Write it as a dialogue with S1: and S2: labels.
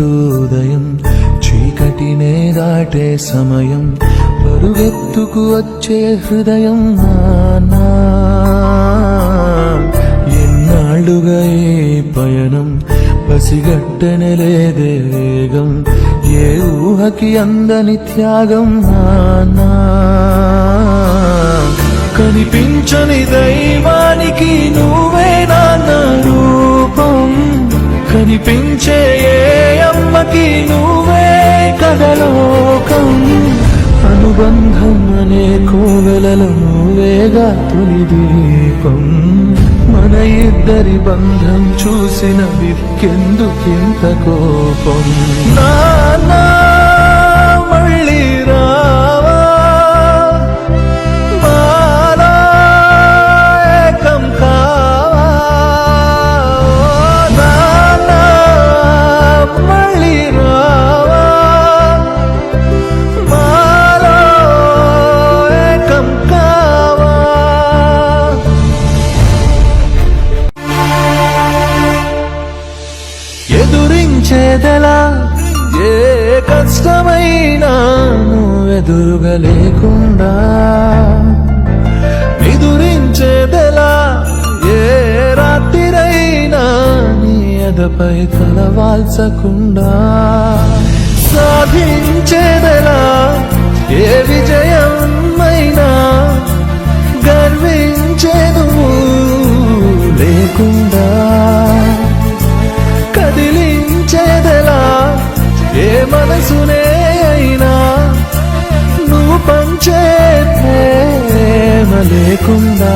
S1: అంటూ ఉదయం చీకటినే దాటే సమయం పరుగెత్తుకు వచ్చే హృదయం నానా. ఎన్నాళ్ళుగా ఏ పయనం పసిగట్టనే లేదే వేగం ఏ ఊహకి అందని త్యాగం నానా. కనిపించని దైవానికి నువ్వే నాన్న రూపం కనిపించే ప్రేమకి నువ్వే కదలోకం. అనుబంధం అనే కోవెలలో వేగా తొలి దీపం. మన ఇద్దరి బంధం చూసిన విక్కెందుకింత కోపం. నా ఎదురించేదెలా ఏ కష్టమైనా నువ్వెదురుగా లేకుండా ఎదురించేదెలా ఏ రాత్రిరైనా నీ ఎదపై తలవాల్చకుండా సాధించేదెలా ఏ మనసునే అయినా నువ్వు పంచే ప్రేమ లేకుండా